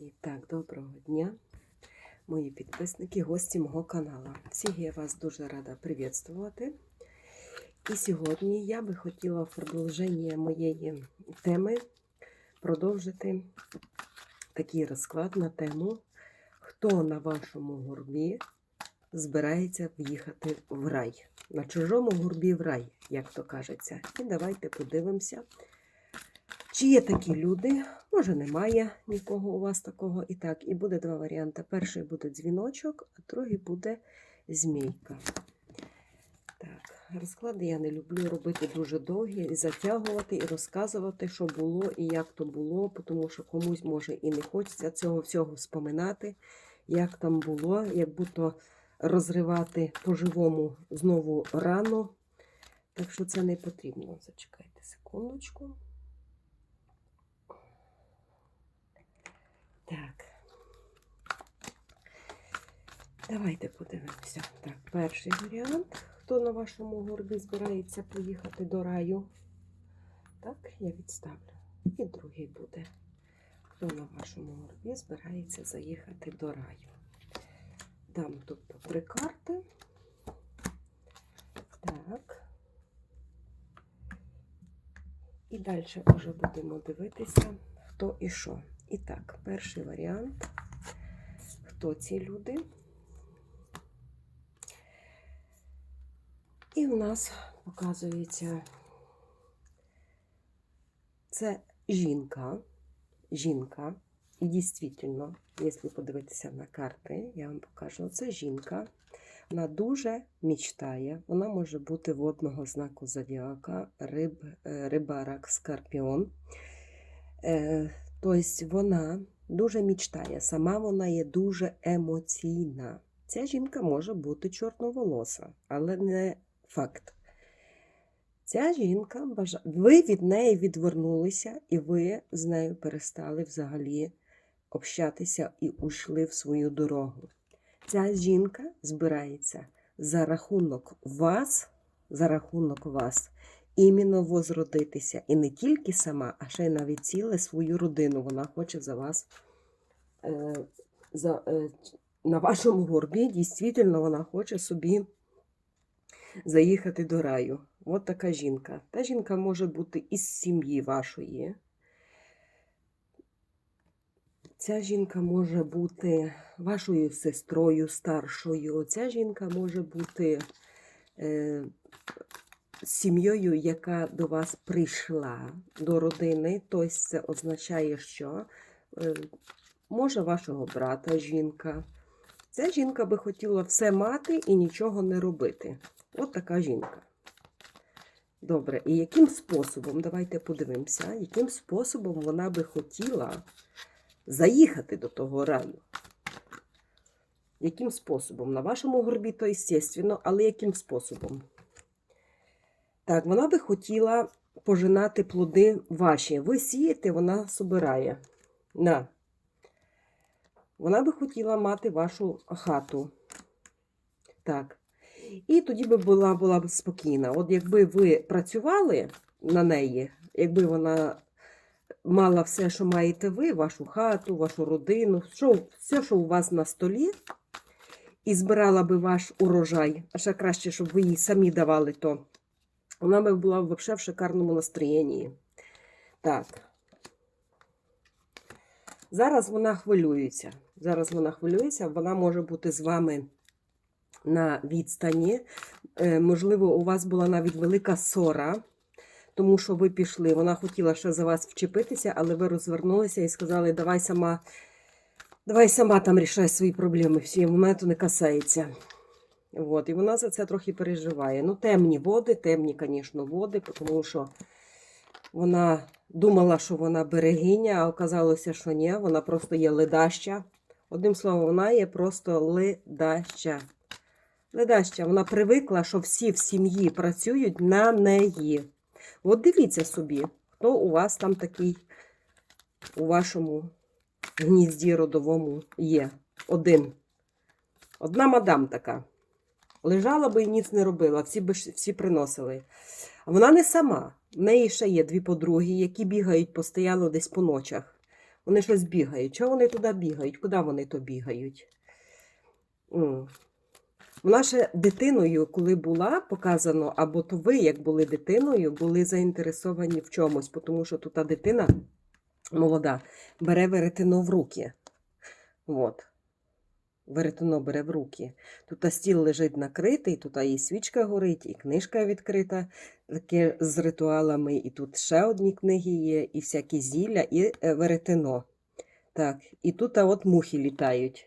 І так, доброго дня, мої підписники, гості мого каналу. Всіх я вас дуже рада привітствувати. І сьогодні я би хотіла в продовження моєї теми продовжити такий розклад на тему, хто на вашому горбі збирається в'їхати в рай. На чужому горбі в рай, як то кажеться. І давайте подивимося. Чи є такі люди? Може, немає нікого у вас такого. І так, і буде два варіанти. Перший буде дзвіночок, а другий буде змійка. Так, розклади я не люблю робити дуже довгі, затягувати, і розказувати, що було і як то було, тому що комусь може і не хочеться цього всього споминати, як там було, як будто розривати по-живому знову рану. Так що це не потрібно. Зачекайте секундочку. Так. Давайте подивимося. Так, перший варіант. Хто на вашому горбі збирається поїхати до раю? Так, я відставлю. І другий буде. Хто на вашому горбі збирається заїхати до раю? Дам тут по три карти. Так. І далі вже будемо дивитися, хто і що. І так, перший варіант. Хто ці люди? І в нас показується це жінка. Жінка. І дійсно, якщо подивитися на карти, я вам покажу, це жінка. Вона дуже мечтає. Вона може бути водного знаку зодіака, риб, е, рак, скорпіон. Тобто вона дуже мечтає, сама вона є дуже емоційна. Ця жінка може бути чорноволоса, але не факт. Ця жінка бажає, ви від неї відвернулися, і ви з нею перестали взагалі общатися і ушли в свою дорогу. Ця жінка збирається за рахунок вас, за рахунок вас, іменно возродитися. І не тільки сама, а ще й навіть ціле свою родину. Вона хоче за вас е, за, е, на вашому горбі, дійсно, вона хоче собі заїхати до раю. От така жінка. Та жінка може бути із сім'ї вашої. Ця жінка може бути вашою сестрою старшою. Ця жінка може бути е, сім'єю, яка до вас прийшла до родини. Тобто це означає, що е, може вашого брата жінка. Ця жінка би хотіла все мати і нічого не робити. От така жінка. Добре, і яким способом, давайте подивимося, яким способом вона би хотіла заїхати до того раю? Яким способом? На вашому горбі, то естественно, але яким способом? Так, вона би хотіла пожинати плоди ваші. Ви сієте, вона собирає. На. Вона би хотіла мати вашу хату. Так. І тоді би була була б спокійна. От якби ви працювали на неї, якби вона мала все, що маєте ви, вашу хату, вашу родину, що, все, що у вас на столі, і збирала би ваш урожай, а ще краще, щоб ви їй самі давали то, вона би була взагалі в шикарному настроєнні. Так. Зараз вона хвилюється. Зараз вона хвилюється, вона може бути з вами на відстані. Е, Можливо, у вас була навіть велика ссора, тому що ви пішли. Вона хотіла ще за вас вчепитися, але ви розвернулися і сказали, давай сама, давай сама там рішай свої проблеми. Всі то не касається. От, і вона за це трохи переживає. Ну, темні води, темні, звісно, води, тому що вона думала, що вона берегиня, а оказалося, що ні, вона просто є ледаща. Одним словом, вона є просто ледаща. Ледаща, вона привикла, що всі в сім'ї працюють на неї. От дивіться собі, хто у вас там такий у вашому гнізді родовому є. Один. Одна мадам така. Лежала би і ніц не робила, всі би всі приносили. Вона не сама. В неї ще є дві подруги, які бігають постійно десь по ночах. Вони щось бігають. Чого вони туди бігають? Куди вони то бігають? Вона ще дитиною, коли була показано, або то ви, як були дитиною, були заінтересовані в чомусь, тому що тут та дитина молода бере веретено в руки. От. Веретено бере в руки. Тут стіл лежить накритий, тут і свічка горить, і книжка відкрита, таке з ритуалами, і тут ще одні книги є, і всякі зілля, і е, веретено. Так, і тут от мухи літають.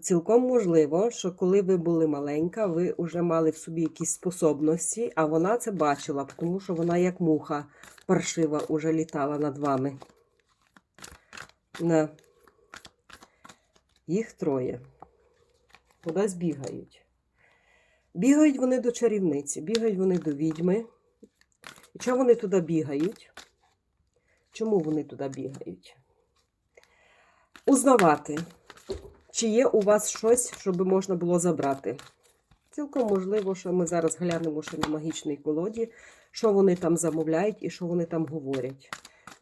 Цілком можливо, що коли ви були маленька, ви вже мали в собі якісь способності, а вона це бачила, тому що вона як муха паршива уже літала над вами. На. Їх троє. Кудись бігають. Бігають вони до чарівниці, бігають вони до відьми. І чому вони туди бігають? Чому вони туди бігають? Узнавати, чи є у вас щось, щоб можна було забрати. Цілком можливо, що ми зараз глянемо ще на магічній колоді, що вони там замовляють і що вони там говорять.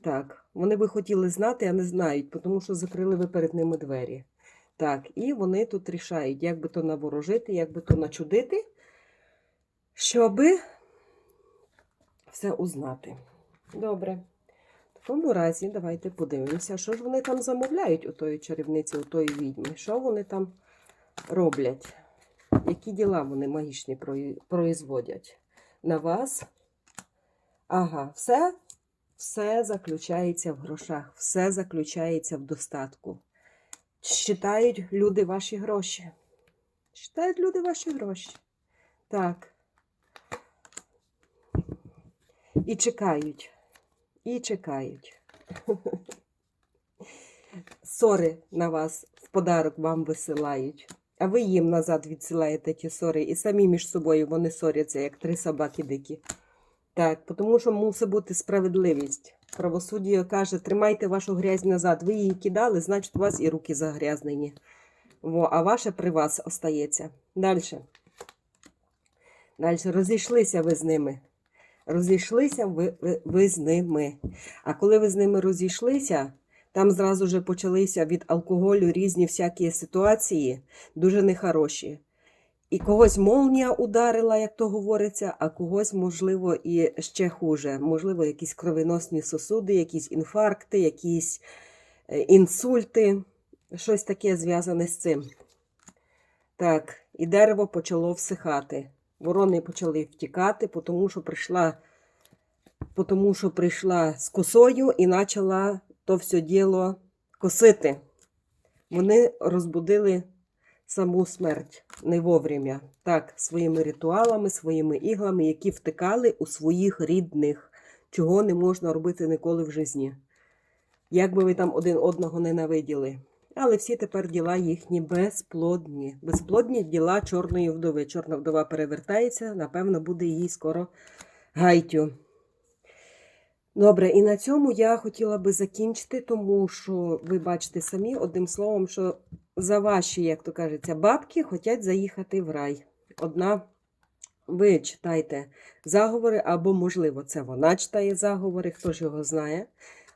Так, вони би хотіли знати, а не знають, тому що закрили ви перед ними двері. Так, і вони тут рішають, як би то наворожити, як би то начудити, щоби все узнати. Добре. В такому разі давайте подивимося, що ж вони там замовляють у тої чарівниці, у тої відьми. Що вони там роблять? Які діла вони магічні производять на вас? Ага, все, все заключається в грошах, все заключається в достатку. Считають люди ваші гроші. Считають люди ваші гроші. Так. І чекають. І чекають. Сори на вас в подарок вам висилають. А ви їм назад відсилаєте ті сори. І самі між собою вони соряться, як три собаки дикі. Так, тому що мусить бути справедливість. Правосуддя каже, тримайте вашу грязь назад. Ви її кидали, значить, у вас і руки загрязнені. Во, а ваше при вас остається. Далі. Далі розійшлися ви з ними. Розійшлися ви, ви, ви з ними. А коли ви з ними розійшлися, там зразу же почалися від алкоголю різні всякі ситуації, дуже нехороші. І когось молнія ударила, як то говориться, а когось, можливо, і ще хуже. Можливо, якісь кровоносні сосуди, якісь інфаркти, якісь е, інсульти, щось таке зв'язане з цим. Так, і дерево почало всихати. Ворони почали втікати, тому що прийшла, тому що прийшла з косою і почала то все діло косити. Вони розбудили саму смерть не вовремя. Так, своїми ритуалами, своїми іглами, які втикали у своїх рідних, чого не можна робити ніколи в житті. Як би ви там один одного ненавиділи. Але всі тепер діла їхні безплодні. Безплодні діла чорної вдови. Чорна вдова перевертається, напевно, буде їй скоро гайтю. Добре, і на цьому я хотіла би закінчити, тому що ви бачите самі одним словом, що за ваші, як то кажеться, бабки хочуть заїхати в рай. Одна, ви читаєте заговори, або, можливо, це вона читає заговори, хто ж його знає.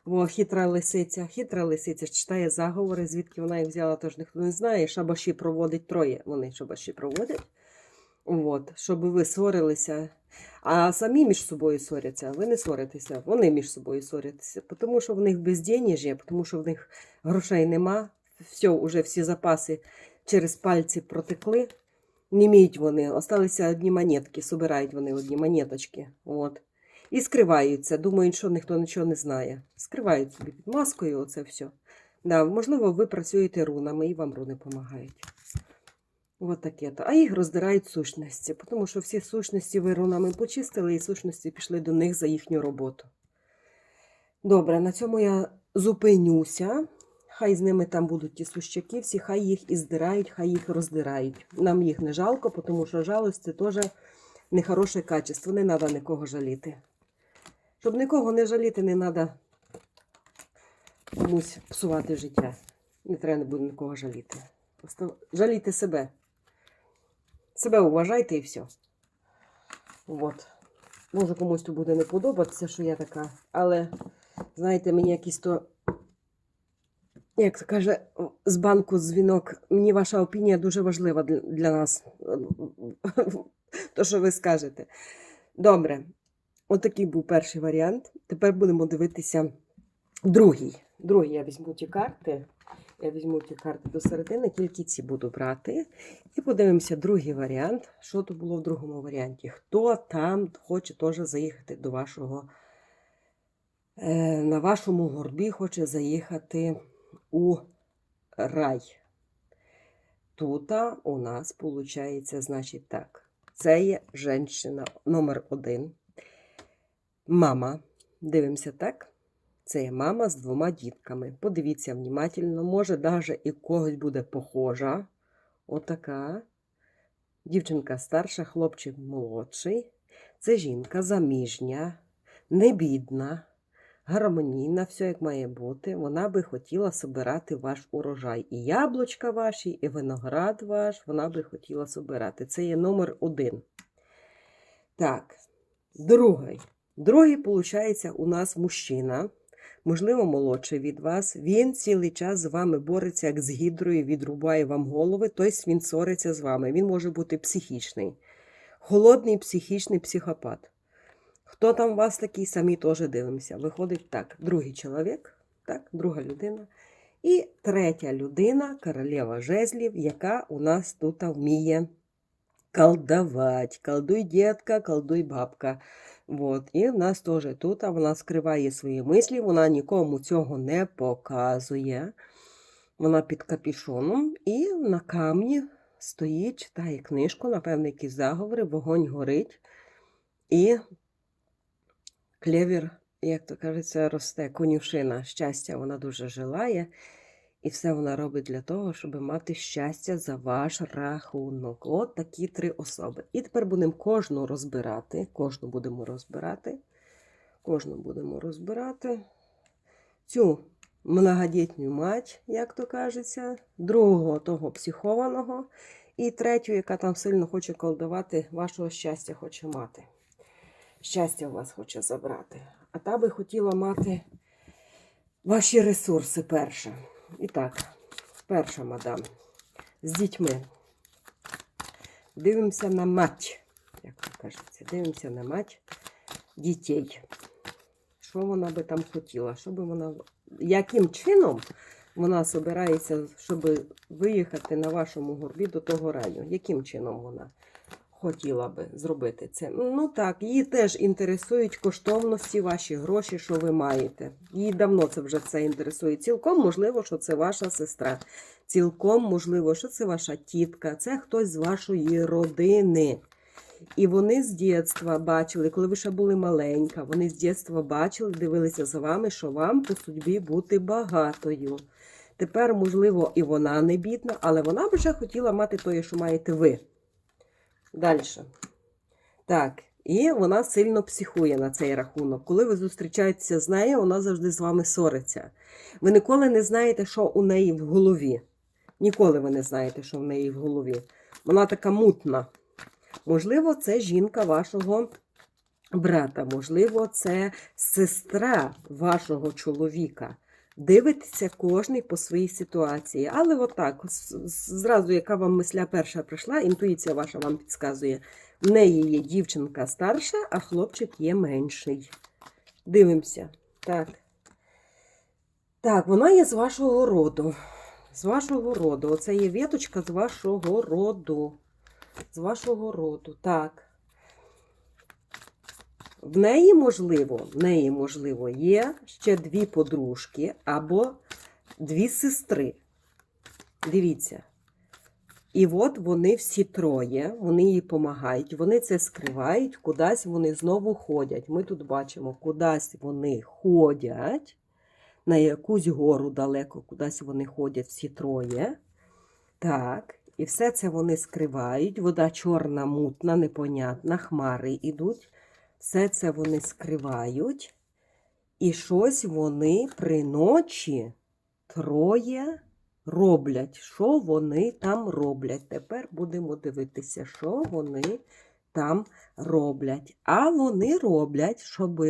Бо хитра лисиця, хитра лисиця читає заговори, звідки вона їх взяла, тож ніхто не знає. Шабаші проводить троє. Вони шабаші проводять. От, щоб ви сварилися. А самі між собою ссоряться. Ви не сваритеся, вони між собою ссоряться. Тому що в них безденежжя, тому що в них грошей нема. Все, уже всі запаси через пальці протекли. Не вміють вони, осталися одні монетки, собирають вони одні монеточки. От. І скриваються, думають, що ніхто нічого не знає. Скривають собі під маскою оце все. Да, можливо, ви працюєте рунами і вам руни допомагають. От таке то. А їх роздирають сущності, тому що всі сущності ви рунами почистили, і сущності пішли до них за їхню роботу. Добре, на цьому я зупинюся. Хай з ними там будуть ті сущаки, всі, хай їх і здирають, хай їх роздирають. Нам їх не жалко, тому що жалость це теж нехороше качество, не треба нікого жаліти. Щоб нікого не жаліти, не треба комусь псувати життя. Не треба не буде нікого жаліти. Просто жалійте себе. Себе уважайте і все. От. Може комусь тут буде не подобатися, що я така. Але, знаєте, мені якісь то як каже, з банку дзвінок, мені ваша опінія дуже важлива для, для нас. То, що ви скажете. Добре, отакий був перший варіант. Тепер будемо дивитися другий. Другий я візьму ті карти. Я візьму ті карти до середини, тільки ці буду брати. І подивимося другий варіант. Що то було в другому варіанті? Хто там хоче теж заїхати до вашого, е, на вашому горбі хоче заїхати у рай. Тут у нас виходить, значить так. Це є жінка номер один. Мама. Дивимося так. Це є мама з двома дітками. Подивіться внимательно, може, навіть і когось буде похожа. Отака. Дівчинка старша, хлопчик молодший. Це жінка заміжня, не бідна, гармонійна, все як має бути. Вона би хотіла собирати ваш урожай. І яблучка ваші, і виноград ваш, вона би хотіла собирати. Це є номер один. Так, другий. Другий, виходить, у нас мужчина, можливо, молодший від вас. Він цілий час з вами бореться, як з гідрою, відрубає вам голови, тобто він сориться з вами. Він може бути психічний, холодний психічний психопат. Хто там у вас такий, самі теж дивимося. Виходить так, другий чоловік, так, друга людина. І третя людина, королева жезлів, яка у нас тут вміє колдовать. Колдуй, дітка, колдуй, бабка. Вот. І в нас теж тут вона скриває свої мислі, вона нікому цього не показує. Вона під капішоном і на камні стоїть, читає книжку, напевно, якісь заговори, вогонь горить. І клевір, як то кажеться, росте конюшина. Щастя, вона дуже желає. І все вона робить для того, щоб мати щастя за ваш рахунок. От такі три особи. І тепер будемо кожну розбирати. Кожну будемо розбирати. Кожну будемо розбирати. Цю многодітню мать, як то кажеться, другого того психованого, і третю, яка там сильно хоче колдувати, вашого щастя хоче мати. Щастя у вас хоче забрати. А та би хотіла мати ваші ресурси перша. І так, перша мадам з дітьми. Дивимося на мать, як то кажеться, дивимося на мать дітей. Що вона би там хотіла? Що би вона... Яким чином вона збирається, щоб виїхати на вашому горбі до того раю? Яким чином вона хотіла би зробити це? Ну так, її теж інтересують коштовності, ваші гроші, що ви маєте. Її давно це вже це інтересує. Цілком можливо, що це ваша сестра. Цілком можливо, що це ваша тітка, це хтось з вашої родини. І вони з дитинства бачили, коли ви ще були маленька, вони з дитинства бачили, дивилися за вами, що вам по судьбі бути багатою. Тепер, можливо, і вона не бідна, але вона б вже хотіла мати те, що маєте ви. Далі. Так, і вона сильно психує на цей рахунок. Коли ви зустрічаєтеся з нею, вона завжди з вами сориться. Ви ніколи не знаєте, що у неї в голові. Ніколи ви не знаєте, що в неї в голові. Вона така мутна. Можливо, це жінка вашого брата, можливо, це сестра вашого чоловіка. Дивитеся кожний по своїй ситуації. Але отак, зразу, яка вам мисля перша прийшла, інтуїція ваша вам підказує. В неї є дівчинка старша, а хлопчик є менший. Дивимося. Так. Так, вона є з вашого роду. З вашого роду. Оце є віточка з вашого роду. З вашого роду. Так. В неї, можливо, в неї, можливо, є ще дві подружки або дві сестри. Дивіться. І от вони всі троє, вони їй допомагають, вони це скривають, кудись вони знову ходять. Ми тут бачимо, кудись вони ходять, на якусь гору далеко, кудись вони ходять всі троє. Так, і все це вони скривають. Вода чорна, мутна, непонятна, хмари йдуть. Все це вони скривають. І щось вони при ночі троє роблять. Що вони там роблять? Тепер будемо дивитися, що вони там роблять. А вони роблять, щоб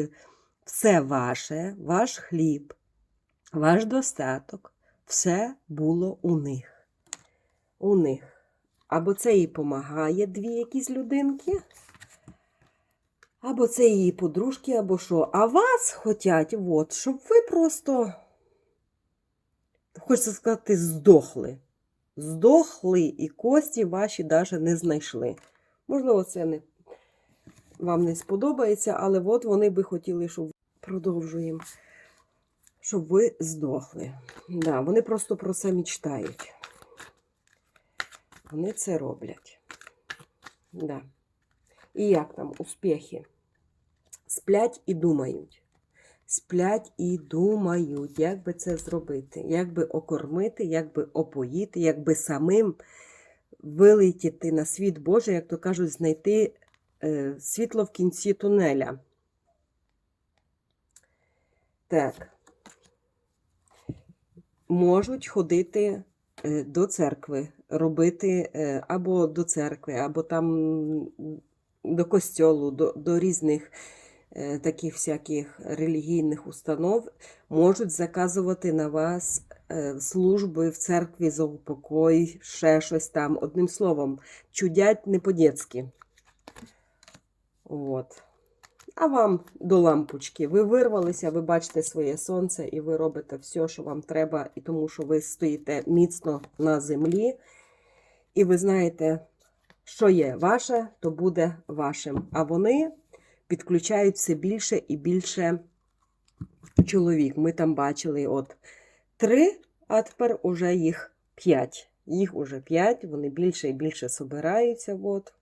все ваше, ваш хліб, ваш достаток, все було у них. У них. Або це їй допомагає дві якісь людинки, або це її подружки, або що. А вас хотять, от, щоб ви просто, хочеться сказати, здохли. Здохли і кості ваші навіть не знайшли. Можливо, це не, вам не сподобається, але от вони би хотіли, щоб продовжуємо, щоб ви здохли. Да, вони просто про це мечтають. Вони це роблять. Да. І як там успіхи? Сплять і думають. Сплять і думають, як би це зробити, як би окормити, як би опоїти, як би самим вилетіти на світ Божий, як то кажуть, знайти е, світло в кінці тунеля. Так. Можуть ходити е, до церкви, робити е, або до церкви, або там до костьолу, до, до різних таких всяких релігійних установ, можуть заказувати на вас е, служби в церкві за упокой, ще щось там. Одним словом, чудять не по-дєцьки. От. А вам до лампочки. Ви вирвалися, ви бачите своє сонце і ви робите все, що вам треба, і тому що ви стоїте міцно на землі, і ви знаєте, що є ваше, то буде вашим. А вони підключають все більше і більше чоловік. Ми там бачили от три, а тепер уже їх п'ять. Їх уже п'ять, вони більше і більше собираються. От.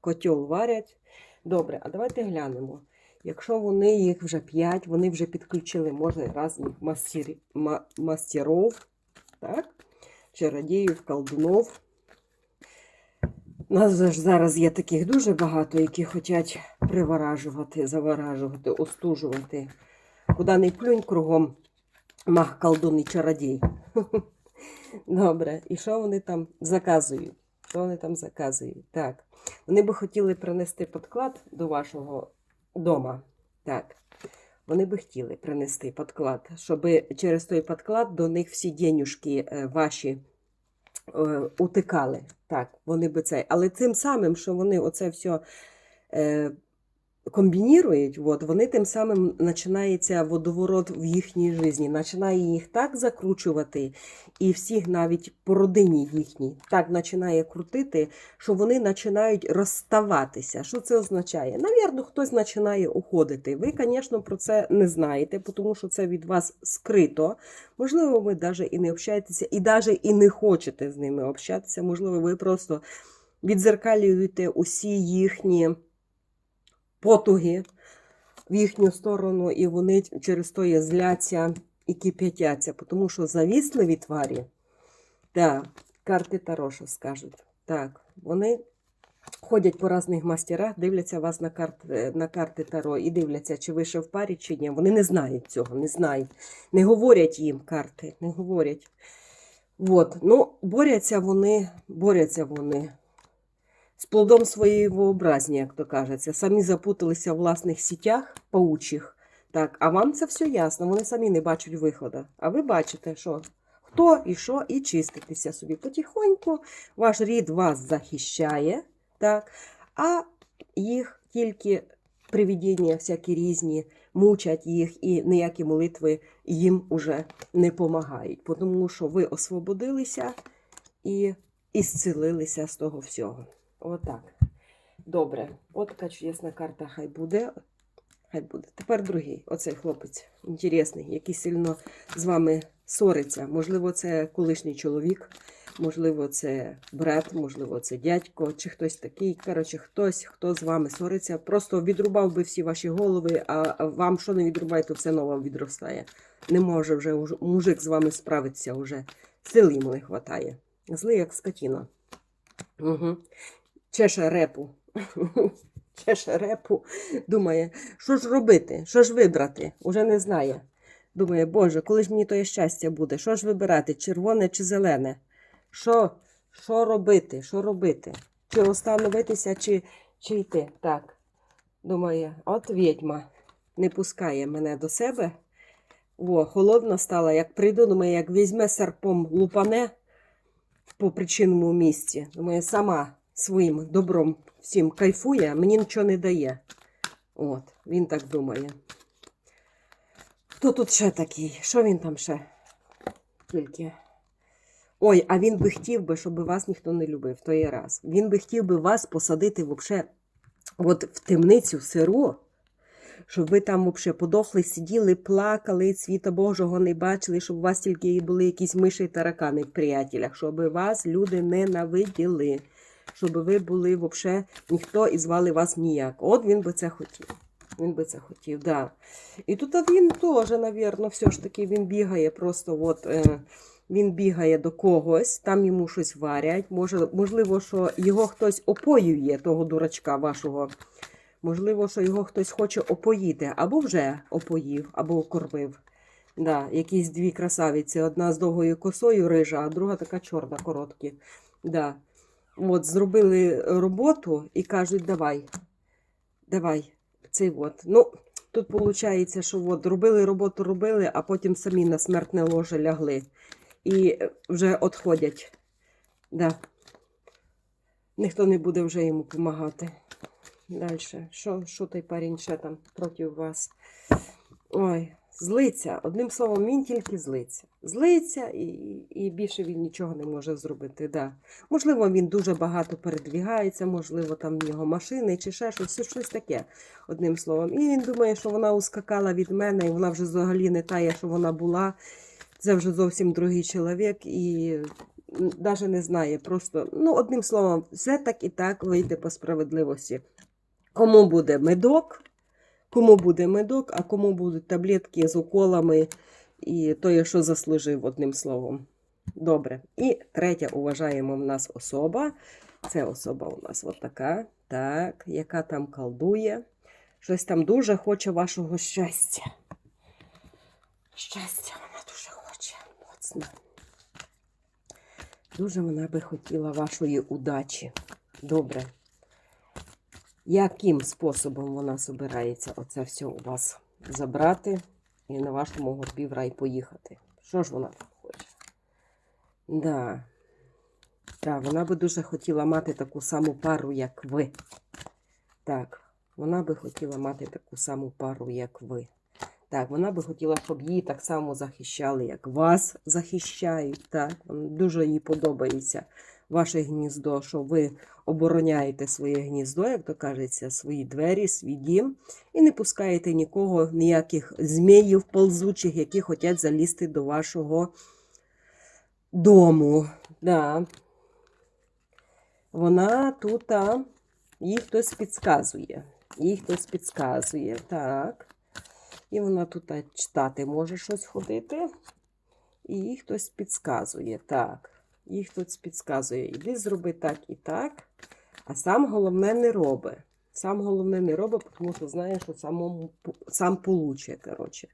Котел варять. Добре, а давайте глянемо. Якщо вони їх вже п'ять, вони вже підключили, може, різних мастер, ма, мастеров, так? чародіїв, колдунов. У нас зараз є таких дуже багато, які хочуть приворажувати, заворажувати, остужувати. Куди не плюнь кругом мах колдун і чародій. Добре, і що вони там заказують? Що вони там заказують? Так. Вони би хотіли принести підклад до вашого дома. Так. Вони би хотіли принести підклад, щоб через той підклад до них всі денюжки е, ваші утикали. Так, вони би це. Але тим самим, що вони оце все е, комбінірують, от, вони тим самим починається водоворот в їхній житті, починає їх так закручувати, і всіх навіть по родині їхній так починає крутити, що вони починають розставатися. Що це означає? Навірно, хтось починає уходити. Ви, звісно, про це не знаєте, тому що це від вас скрито. Можливо, ви навіть і не общаєтеся, і навіть і не хочете з ними общатися. Можливо, ви просто відзеркалюєте усі їхні потуги в їхню сторону, і вони через то є зляться і кип'ятяться, тому що завісливі тварі, так, карти Таро, що скажуть. Так, вони ходять по різних мастерах, дивляться вас на карти, на карти Таро і дивляться, чи ви ще в парі, чи ні. Вони не знають цього, не знають. Не говорять їм карти, не говорять. От, ну, борються вони, борються вони з плодом своєї вообразні, як то кажеться. Самі запуталися в власних сітях паучих. Так, а вам це все ясно, вони самі не бачать виходу. А ви бачите, що хто і що, і чиститеся собі потихоньку. Ваш рід вас захищає, так, а їх тільки привідіння всякі різні мучать їх, і ніякі молитви їм уже не допомагають, тому що ви освободилися і ісцілилися з того всього. Отак. Добре. От така чудесна карта хай буде. Хай буде. Тепер другий. Оцей хлопець інтересний, який сильно з вами сориться. Можливо, це колишній чоловік, можливо, це брат, можливо, це дядько, чи хтось такий. Коротше, хтось, хто з вами сориться, просто відрубав би всі ваші голови, а вам що не відрубає, то все нове відростає. Не може вже мужик з вами справитися вже. Сил йому не вистачає. Злий, як скотіна. Угу. Чеше репу. Чеше репу. Думає, що ж робити, що ж вибрати? Уже не знає. Думає, Боже, коли ж мені тоє щастя буде? Що ж вибирати, червоне чи зелене? Що, що робити? Що робити? Чи остановитися, чи, чи йти? Так. Думає, от відьма не пускає мене до себе. О, холодна стала, як прийду, думаю, як візьме серпом лупане по причинному місці. Думаю, сама своїм добром всім кайфує, а мені нічого не дає. От, він так думає. Хто тут ще такий? Що він там ще? Тільки. Ой, а він би хотів би, щоб вас ніхто не любив, то є раз. Він би хотів би вас посадити вообще от в темницю сиру, щоб ви там вообще подохли, сиділи, плакали, світа Божого не бачили, щоб у вас тільки були якісь миші і таракани в приятелях, щоб вас люди ненавиділи, щоб ви були вообще ніхто і звали вас ніяк. От він би це хотів. Він би це хотів, да. І тут він теж, навірно, все ж таки він бігає просто от. Е, він бігає до когось, там йому щось варять. Може, можливо, що його хтось опоює, того дурачка вашого. Можливо, що його хтось хоче опоїти, або вже опоїв, або кормив. Да, якісь дві красавиці. Одна з довгою косою рижа, а друга така чорна, короткі. Да. От, зробили роботу і кажуть, давай, давай, цей от. Ну, тут виходить, що от, робили роботу, робили, а потім самі на смертне ложе лягли і вже відходять. Да. Ніхто не буде вже йому допомагати. Далі. Що, що той парень ще там проти вас? Ой, злиться. Одним словом, він тільки злиться. Злиться і, і більше він нічого не може зробити. Да. Можливо, він дуже багато передвігається, можливо, там в нього машини чи ще щось, щось таке, одним словом. І він думає, що вона ускакала від мене, і вона вже взагалі не тає, що вона була. Це вже зовсім другий чоловік і навіть не знає. Просто, ну, одним словом, все так і так вийде по справедливості. Кому буде медок, кому буде медок, а кому будуть таблетки з уколами, і то, що заслужив, одним словом. Добре. І третя уважаємо в нас особа. Це особа у нас от така, так, яка там колдує. Щось там дуже хоче вашого щастя. Щастя вона дуже хоче, моцно. Дуже вона би хотіла вашої удачі. Добре. Яким способом вона збирається оце все у вас забрати і на вашому горбі в рай поїхати? Що ж вона там хоче? Да. Так, вона би дуже хотіла мати таку саму пару, як ви. Так, вона би хотіла мати таку саму пару, як ви. Так, вона би хотіла, щоб її так само захищали, як вас захищають. Так, дуже їй подобається ваше гніздо, що ви обороняєте своє гніздо, як то кажеться, свої двері, свій дім, і не пускаєте нікого, ніяких зміїв ползучих, які хочуть залізти до вашого дому. Да. Вона тут, їй хтось підказує. Їй хтось підказує. Так. І вона тут читати може щось ходити. І їй хтось підказує. Так. Їй хтось підказує. Іди зроби так і так. А сам головне не робить. Сам головне не робить, тому що знає, що самому, сам получе. коротше.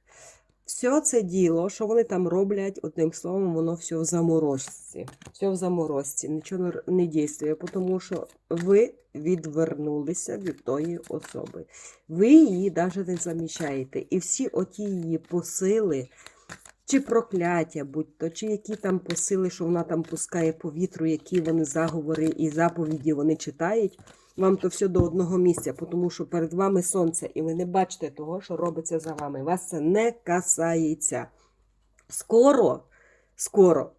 Все це діло, що вони там роблять, одним словом, воно все в заморозці. Все в заморозці, нічого не дійствує, тому що ви відвернулися від тої особи. Ви її навіть не замічаєте. І всі оті її посили, чи прокляття, будь-то, чи які там посили, що вона там пускає по вітру, які вони заговори і заповіді вони читають. Вам то все до одного місця, тому що перед вами сонце, і ви не бачите того, що робиться за вами. Вас це не касається. Скоро, скоро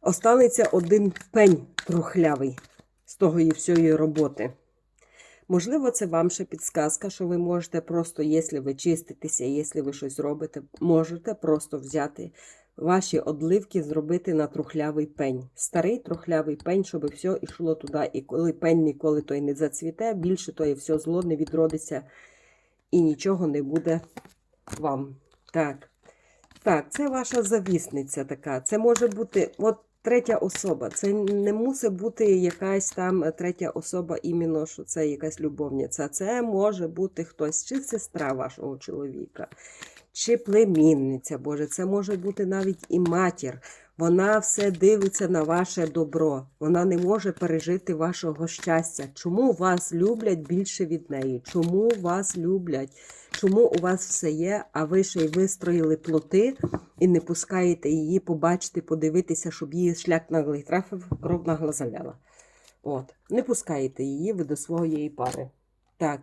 останеться один пень трухлявий з того і всієї роботи. Можливо, це вам ще підсказка, що ви можете просто, якщо ви чиститеся, якщо ви щось робите, можете просто взяти ваші одливки, зробити на трухлявий пень. Старий трухлявий пень, щоб все йшло туди. І коли пень ніколи той не зацвіте, більше то і все зло не відродиться і нічого не буде вам. Так. Так, це ваша завісниця така. Це може бути. от третя особа. Це не мусить бути якась там третя особа, іменно що це якась любовниця. Це може бути хтось, чи сестра вашого чоловіка, чи племінниця, Боже, це може бути навіть і матір Вона все дивиться на ваше добро. Вона не може пережити вашого щастя. Чому вас люблять більше від неї? Чому вас люблять? Чому у вас все є, а ви ще й вистроїли плоти і не пускаєте її побачити, подивитися, щоб її шлях наглий трафив, кров нагло заляла. От, не пускаєте її ви до своєї пари. Так.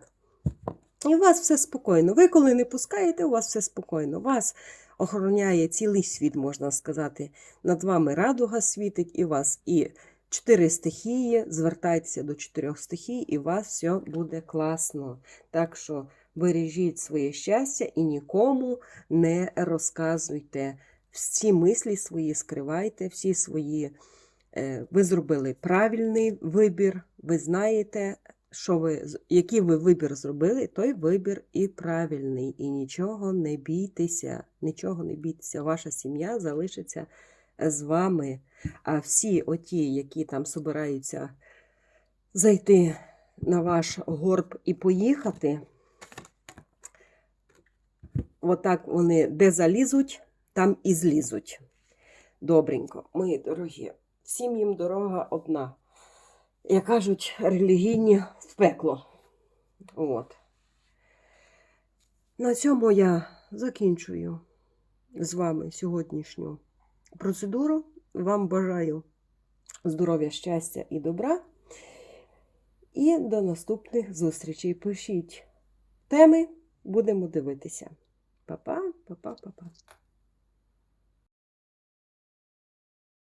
І у вас все спокійно. Ви коли не пускаєте, у вас все спокійно. Вас охороняє цілий світ, можна сказати. Над вами радуга світить і вас. І чотири стихії, звертайтеся до чотирьох стихій, і у вас все буде класно. Так що бережіть своє щастя і нікому не розказуйте. Всі мислі свої скривайте, всі свої. е, Ви зробили правильний вибір, ви знаєте, що ви, який ви вибір зробили, той вибір і правильний. І нічого не бійтеся, нічого не бійтеся. Ваша сім'я залишиться з вами. А всі оті, які там собираються зайти на ваш горб і поїхати, отак вони де залізуть, там і злізуть. Добренько, мої дорогі, всім їм дорога одна. Як кажуть, релігійні в пекло. От. На цьому я закінчую з вами сьогоднішню процедуру. Вам бажаю здоров'я, щастя і добра. І до наступних зустрічей. Пишіть теми, будемо дивитися. Па-па, па-па, па-па.